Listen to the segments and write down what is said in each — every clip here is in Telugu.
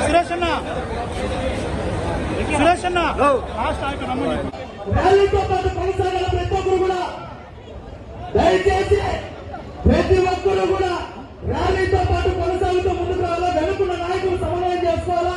సురేష్ అన్న. సురేష్ అన్న. లాస్ట్ ఆయన ప్రతి ఒక్కరు కూడా దయచేసి ప్రతి ఒక్కరు కూడా ర్యాలీతో పాటు కొనసాగుతూ ముందుకు రావాలా? వెనుకున్న నాయకులు సమన్వయం చేసుకోవాలా?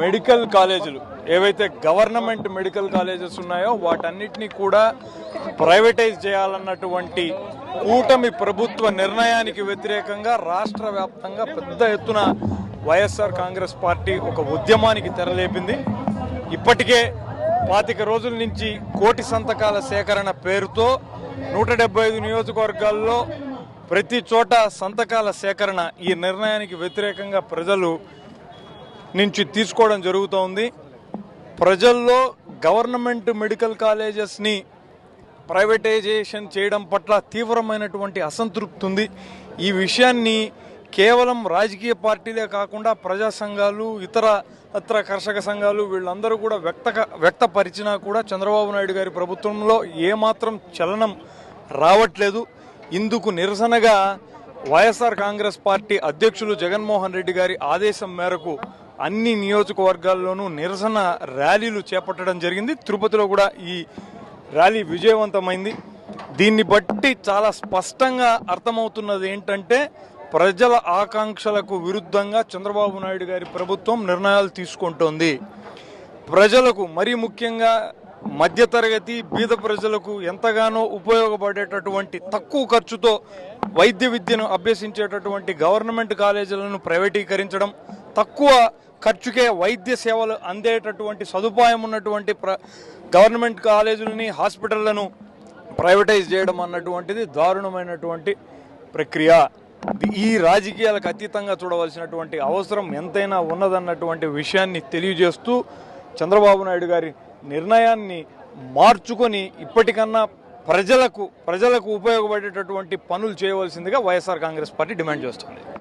మెడికల్ కాలేజీలు. ఏవైతే గవర్నమెంట్ మెడికల్ కాలేజెస్ ఉన్నాయో వాటన్నిటినీ కూడా ప్రైవేటైజ్ చేయాలన్నటువంటి కూటమి ప్రభుత్వ నిర్ణయానికి వ్యతిరేకంగా రాష్ట్ర వ్యాప్తంగా పెద్ద ఎత్తున వైఎస్ఆర్ కాంగ్రెస్ పార్టీ ఒక ఉద్యమానికి తెరలేపింది. ఇప్పటికే పాతిక రోజుల నుంచి కోటి సంతకాల సేకరణ పేరుతో నూట డెబ్బై ఐదు నియోజకవర్గాల్లో ప్రతి చోట సంతకాల సేకరణ ఈ నిర్ణయానికి వ్యతిరేకంగా ప్రజలు నుంచి తీసుకోవడం జరుగుతోంది. ప్రజల్లో గవర్నమెంట్ మెడికల్ కాలేజెస్ని ప్రైవేటైజేషన్ చేయడం పట్ల తీవ్రమైనటువంటి అసంతృప్తి ఉంది. ఈ విషయాన్ని కేవలం రాజకీయ పార్టీలే కాకుండా ప్రజా సంఘాలు ఇతర ఇతర కర్షక సంఘాలు వీళ్ళందరూ కూడా వ్యక్త వ్యక్తపరిచినా కూడా చంద్రబాబు నాయుడు గారి ప్రభుత్వంలో ఏమాత్రం చలనం రావట్లేదు. ఇందుకు నిరసనగా వైఎస్ఆర్ కాంగ్రెస్ పార్టీ అధ్యక్షులు జగన్మోహన్ రెడ్డి గారి ఆదేశం మేరకు అన్ని నియోజకవర్గాల్లోనూ నిరసన ర్యాలీలు చేపట్టడం జరిగింది. తిరుపతిలో కూడా ఈ ర్యాలీ విజయవంతమైంది. దీన్ని బట్టి చాలా స్పష్టంగా అర్థమవుతున్నది ఏంటంటే ప్రజల ఆకాంక్షలకు విరుద్ధంగా చంద్రబాబు నాయుడు గారి ప్రభుత్వం నిర్ణయాలు తీసుకుంటోంది. ప్రజలకు మరీ ముఖ్యంగా మధ్యతరగతి బీద ప్రజలకు ఎంతగానో ఉపయోగపడేటటువంటి తక్కువ ఖర్చుతో వైద్య విద్యను అభ్యసించేటటువంటి గవర్నమెంట్ కాలేజీలను ప్రైవేటీకరించడం తక్కువ ఖర్చుకే వైద్య సేవలు అందేటటువంటి సదుపాయం ఉన్నటువంటి ప్ర గవర్నమెంట్ కాలేజీలని హాస్పిటళ్ళను ప్రైవేటైజ్ చేయడం అన్నటువంటిది దారుణమైనటువంటి ప్రక్రియ. ఈ రాజకీయాలకు అతీతంగా చూడవలసినటువంటి అవసరం ఎంతైనా ఉన్నదన్నటువంటి విషయాన్ని తెలియజేస్తూ చంద్రబాబు నాయుడు గారి నిర్ణయాన్ని మార్చుకొని ఇప్పటికన్నా ప్రజలకు ప్రజలకు ఉపయోగపడేటటువంటి పనులు చేయవలసిందిగా వైఎస్ఆర్ కాంగ్రెస్ పార్టీ డిమాండ్ చేస్తుంది.